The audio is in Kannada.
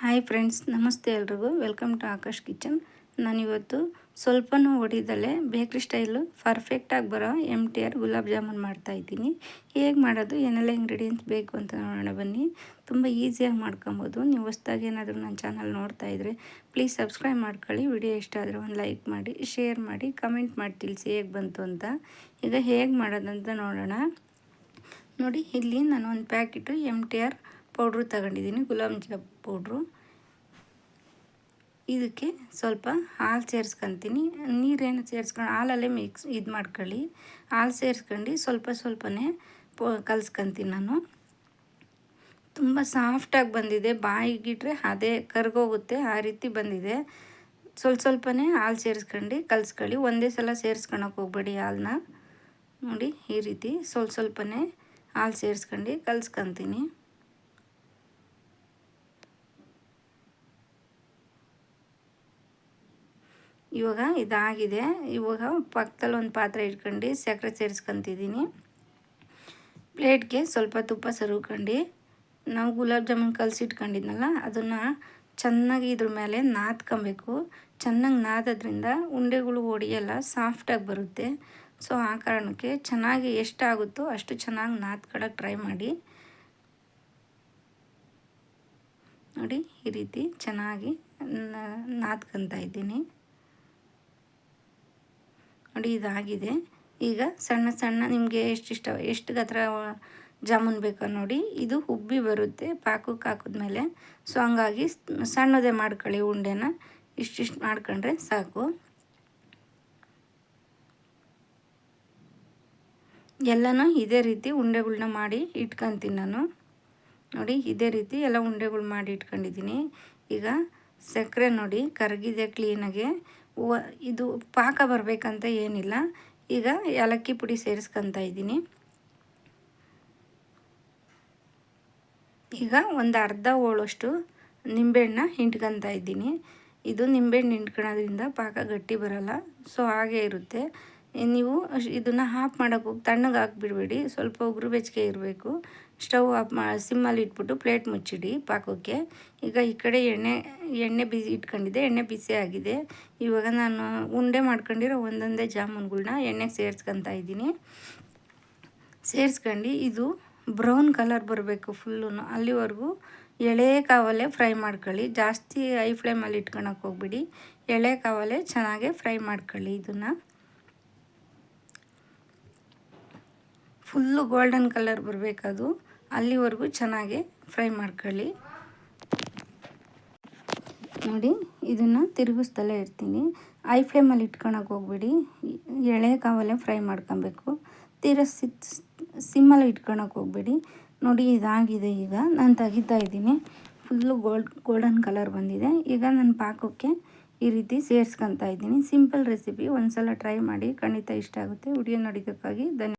ಹಾಯ್ ಫ್ರೆಂಡ್ಸ್ ನಮಸ್ತೆ ಎಲ್ರಿಗೂ. ವೆಲ್ಕಮ್ ಟು ಆಕಾಶ್ ಕಿಚನ್ ನಾನಿವತ್ತು ಸ್ವಲ್ಪನೂ ಹೊಡಿದಲ್ಲೇ ಬೇಕ್ರಿ ಸ್ಟೈಲು ಪರ್ಫೆಕ್ಟಾಗಿ ಬರೋ M T R gulab jamun ಮಾಡ್ತಾಯಿದ್ದೀನಿ ಹೇಗೆ ಮಾಡೋದು, ಏನೆಲ್ಲ ಇಂಗ್ರೀಡಿಯೆಂಟ್ಸ್ ಬೇಕು ಅಂತ ನೋಡೋಣ ಬನ್ನಿ. ತುಂಬ ಈಸಿಯಾಗಿ ಮಾಡ್ಕೊಬೋದು. ನೀವು ಹೊಸ್ದಾಗಿ ಏನಾದರೂ ನನ್ನ ಚಾನಲ್ ನೋಡ್ತಾ ಇದ್ದರೆ ಪ್ಲೀಸ್ ಸಬ್ಸ್ಕ್ರೈಬ್ ಮಾಡ್ಕೊಳ್ಳಿ. ವಿಡಿಯೋ ಇಷ್ಟ ಆದರೆ ಒಂದು ಲೈಕ್ ಮಾಡಿ ಶೇರ್ ಮಾಡಿ ಕಮೆಂಟ್ ಮಾಡಿ ತಿಳಿಸಿ ಹೇಗೆ ಬಂತು ಅಂತ. ಈಗ ಹೇಗೆ ಮಾಡೋದಂತ ನೋಡೋಣ. ನೋಡಿ, ಇಲ್ಲಿ ನಾನು ಒಂದು packet M T R powder ತಗೊಂಡಿದ್ದೀನಿ, ಗುಲಾಬ್ ಜಾಮ್ ಪೌಡ್ರು ಇದಕ್ಕೆ ಸ್ವಲ್ಪ ಹಾಲು ಸೇರಿಸ್ಕೊತೀನಿ. ನೀರೇನು ಸೇರಿಸ್ಕೊಂಡು ಹಾಲಲ್ಲೇ ಮಿಕ್ಸ್ ಇದು ಮಾಡ್ಕೊಳ್ಳಿ. ಹಾಲು ಸೇರಿಸ್ಕೊಂಡು ಸ್ವಲ್ಪ ಸ್ವಲ್ಪನೇ ಪೋ, ಕಲ್ಸ್ಕೊತೀನಿ ನಾನು. ತುಂಬ ಸಾಫ್ಟಾಗಿ ಬಂದಿದೆ. ಬಾಯಿಗಿಟ್ರೆ ಅದೇ ಕರ್ಗೋಗುತ್ತೆ, ಆ ರೀತಿ ಬಂದಿದೆ. ಸ್ವಲ್ಪ ಸ್ವಲ್ಪನೇ ಹಾಲು ಸೇರಿಸ್ಕೊಂಡು ಕಲ್ಸ್ಕೊಳ್ಳಿ. ಒಂದೇ ಸಲ ಸೇರಿಸ್ಕೊಳಕ್ಕೆ ಹೋಗ್ಬೇಡಿ ಹಾಲನ್ನ ನೋಡಿ, ಈ ರೀತಿ ಸ್ವಲ್ಪ ಸ್ವಲ್ಪನೇ ಹಾಲು ಸೇರಿಸ್ಕೊಂಡು ಕಲ್ಸ್ಕೊತೀನಿ. ಇವಾಗ ಇದಾಗಿದೆ. ಇವಾಗ ಪಕ್ಕದಲ್ಲಿ ಒಂದು ಪಾತ್ರೆ ಇಟ್ಕೊಂಡು ಸಕ್ಕರೆ ಸೇರಿಸ್ಕೊತಿದ್ದೀನಿ. ಪ್ಲೇಟ್ಗೆ ಸ್ವಲ್ಪ ತುಪ್ಪ ಸರುಕೊಂಡು ನಾವು ಗುಲಾಬ್ ಜಾಮೂನ್ ಕಲಸಿಟ್ಕೊಂಡಿದ್ನಲ್ಲ, ಅದನ್ನು ಚೆನ್ನಾಗಿ ಇದ್ರ ಮೇಲೆ ನಾದ್ಕೊಬೇಕು. ಚೆನ್ನಾಗಿ ನಾದೋದ್ರಿಂದ ಉಂಡೆಗಳು ಒಡೆಯಲ್ಲ, ಸಾಫ್ಟಾಗಿ ಬರುತ್ತೆ. ಸೊ, ಆ ಕಾರಣಕ್ಕೆ ಚೆನ್ನಾಗಿ ಎಷ್ಟಾಗುತ್ತೋ ಅಷ್ಟು ಚೆನ್ನಾಗಿ ನಾದ್ಕೊಳಕ್ಕೆ ಟ್ರೈ ಮಾಡಿ. ನೋಡಿ, ಈ ರೀತಿ ಚೆನ್ನಾಗಿ ನಾದ್ಕೊತಾ ಇದ್ದೀನಿ. ನೋಡಿ ಇದಾಗಿದೆ. ಈಗ ಸಣ್ಣ ಸಣ್ಣ ನಿಮಗೆ ಎಷ್ಟು ಇಷ್ಟ ಎಷ್ಟು ಗಾತ್ರ ಜಾಮೂನ್ ಬೇಕೋ ನೋಡಿ, ಇದು ಉಬ್ಬಿ ಬರುತ್ತೆ ಪಾಕಕ್ಕೆ ಹಾಕಿದ್ಮೇಲೆ. ಸೊ ಹಂಗಾಗಿ ಸಣ್ಣದೇ ಮಾಡ್ಕೊಳ್ಳಿ ಉಂಡೆನ. ಇಷ್ಟಿಷ್ಟು ಮಾಡ್ಕೊಂಡ್ರೆ ಸಾಕು. ಎಲ್ಲನೂ ಇದೇ ರೀತಿ ಉಂಡೆಗಳ್ನ ಮಾಡಿ ಇಟ್ಕೊತೀನಿ ನಾನು. ನೋಡಿ, ಇದೇ ರೀತಿ ಎಲ್ಲ ಉಂಡೆಗಳು ಮಾಡಿ ಇಟ್ಕೊಂಡಿದ್ದೀನಿ. ಈಗ ಸಕ್ಕರೆ ನೋಡಿ ಕರಗಿದೆ ಕ್ಲೀನಾಗೆ ಇದು ಪಾಕ ಬರಬೇಕಂತ ಏನಿಲ್ಲ. ಈಗ ಏಲಕ್ಕಿ ಪುಡಿ ಸೇರಿಸ್ಕೊತಾ ಇದ್ದೀನಿ. ಈಗ ಒಂದು ಅರ್ಧ ಹೋಳಷ್ಟು ನಿಂಬೆಹಣ್ಣ ಹಿಂಡ್ಕೊತಾ ಇದ್ದೀನಿ. ಇದು ನಿಂಬೆಹಣ್ಣು ಹಿಂಡ್ಕೊಳೋದ್ರಿಂದ ಪಾಕ ಗಟ್ಟಿ ಬರಲ್ಲ. ಸೊ ಹಾಗೆ ಇರುತ್ತೆ. ನೀವು ಇದನ್ನು ಹಾಫ್ ಮಾಡೋಕ್ಕೆ ಹೋಗಿ, ತಣ್ಣಗೆ ಹಾಕ್ಬಿಡ್ಬೇಡಿ. ಸ್ವಲ್ಪ ಉಗುರು ಬೆಚ್ಚಗೆ ಇರಬೇಕು. ಸ್ಟವ್ ಆಫ್ ಮಾ, ಸಿಮ್ಮಲ್ಲಿ ಇಟ್ಬಿಟ್ಟು ಪ್ಲೇಟ್ ಮುಚ್ಚಿಡಿ ಪಾಕೋಕ್ಕೆ. ಈಗ ಈ ಕಡೆ ಎಣ್ಣೆ ಎಣ್ಣೆ ಬಿಸಿ ಇಟ್ಕೊಂಡಿದ್ದೆ, ಎಣ್ಣೆ ಬಿಸಿ ಆಗಿದೆ. ಇವಾಗ ನಾನು ಉಂಡೆ ಮಾಡ್ಕೊಂಡಿರೋ ಒಂದೊಂದೇ ಜಾಮೂನ್ಗಳನ್ನ ಎಣ್ಣೆಗೆ ಸೇರಿಸ್ಕೊತಾ ಇದ್ದೀನಿ. ಸೇರಿಸ್ಕೊಂಡು ಇದು ಬ್ರೌನ್ ಕಲರ್ ಬರಬೇಕು ಫುಲ್ಲು. ಅಲ್ಲಿವರೆಗೂ ಎಳೆ ಕಾವಲೆ ಫ್ರೈ ಮಾಡ್ಕೊಳ್ಳಿ. ಜಾಸ್ತಿ ಐ ಫ್ಲೇಮಲ್ಲಿ ಇಟ್ಕೊಳಕ್ಕೆ ಹೋಗ್ಬಿಡಿ. ಎಳೆ ಕಾವಲೆ ಚೆನ್ನಾಗೆ ಫ್ರೈ ಮಾಡ್ಕೊಳ್ಳಿ ಇದನ್ನು. ಫುಲ್ಲು ಗೋಲ್ಡನ್ ಕಲರ್ ಬರಬೇಕದು. ಅಲ್ಲಿವರೆಗೂ ಚೆನ್ನಾಗಿ ಫ್ರೈ ಮಾಡ್ಕೊಳ್ಳಿ. ನೋಡಿ, ಇದನ್ನು ತಿರುಗಿಸ್ತಲೇ ಇರ್ತೀನಿ. ಐ ಫ್ಲೇಮಲ್ಲಿ ಇಟ್ಕೊಳಕ್ಕೆ ಹೋಗ್ಬಿಡಿ. ಎಳೆ ಕಾವಲ್ಲೇ ಫ್ರೈ ಮಾಡ್ಕೊಬೇಕು. ತೀರ ಸಿಮ್ಮಲ್ಲಿ ಇಟ್ಕೊಳಕ್ಕೆ ಹೋಗ್ಬಿಡಿ. ನೋಡಿ, ಇದಾಗಿದೆ ಈಗ. ನಾನು ತೆಗಿತಾ ಇದ್ದೀನಿ. ಫುಲ್ಲು ಗೋಲ್ಡ್ ಗೋಲ್ಡನ್ ಕಲರ್ ಬಂದಿದೆ. ಈಗ ನನ್ನ ಪಾಕಕ್ಕೆ ಈ ರೀತಿ ಸೇರಿಸ್ಕೊತಾ ಇದ್ದೀನಿ. ಸಿಂಪಲ್ ರೆಸಿಪಿ ಒಂದು ಸಲ ಟ್ರೈ ಮಾಡಿ. ಖಂಡಿತ ಇಷ್ಟ ಆಗುತ್ತೆ. ವಿಡಿಯೋ ನೋಡಿದ್ದಕ್ಕಾಗಿ ಧನ್ಯ